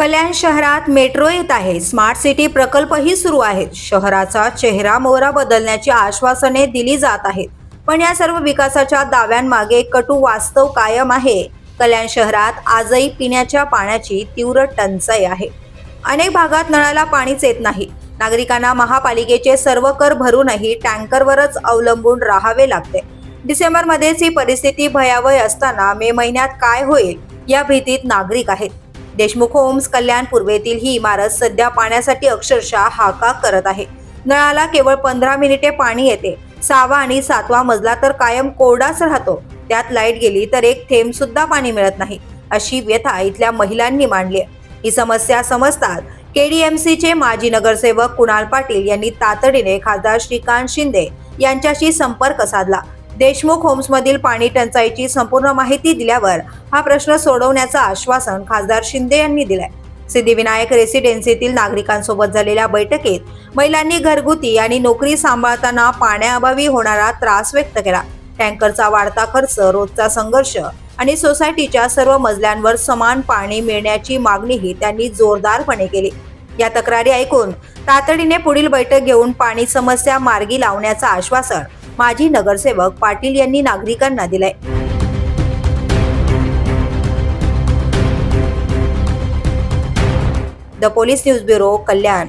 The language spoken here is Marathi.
कल्याण शहरात मेट्रो येत आहे. स्मार्ट सिटी प्रकल्पही सुरू आहेत. शहराचा चेहरा मोहरा बदलण्याची आश्वासने दिली जात आहेत. पण या सर्व विकासाच्या दाव्यांमागे कटू वास्तव कायम आहे. कल्याण शहरात आजही पिण्याच्या पाण्याची तीव्र टंचाई आहे. अनेक भागात नळाला पाणीच येत नाही. नागरिकांना महापालिकेचे सर्व कर भरूनही टँकरवरच अवलंबून राहावे लागते. डिसेंबरमध्येच ही परिस्थिती भयावह असताना मे महिन्यात काय होईल या भीतीत नागरिक आहेत. देशमुख होम्स कल्याण पूर्वेतील ही इमारत सध्या पाण्यासाठी अक्षरशः हाका करत आहे. नळाला केवळ पंधरा मिनिटे पाणी येते. सहावा आणि सातवा मजला तर कायम कोरडाच राहतो. त्यात लाइट गेली तर एक थेंब सुद्धा पाणी मिळत नाही अशी व्यथा इथल्या महिलांनी मांडली आहे. ही समस्या समजतात केडीएमसीचे माजी नगरसेवक कुणाल पाटील यांनी तातडीने खासदार श्रीकांत शिंदे यांच्याशी संपर्क साधला. देशमुख होम्समधील पाणी टंचाईची संपूर्ण माहिती दिल्यावर हा प्रश्न सोडवण्याचं आश्वासन खासदार शिंदे यांनी दिलंय. सिद्धिविनायक रेसिडेन्सीतील नागरिकांसोबत झालेल्या बैठकीत महिलांनी घरगुती आणि नोकरी सांभाळताना पाण्याअभावी होणारा त्रास व्यक्त केला. टँकरचा वाढता खर्च रोजचा संघर्ष आणि सोसायटीच्या सर्व मजल्यांवर समान पाणी मिळण्याची मागणीही त्यांनी जोरदारपणे केली. या तक्रारी ऐकून तातडीने पुढील बैठक घेऊन पाणी समस्या मार्गी लावण्याचं आश्वासन माजी नगरसेवक पाटील यांनी नागरिकांना दिलंय. The police news bureau Kalyan.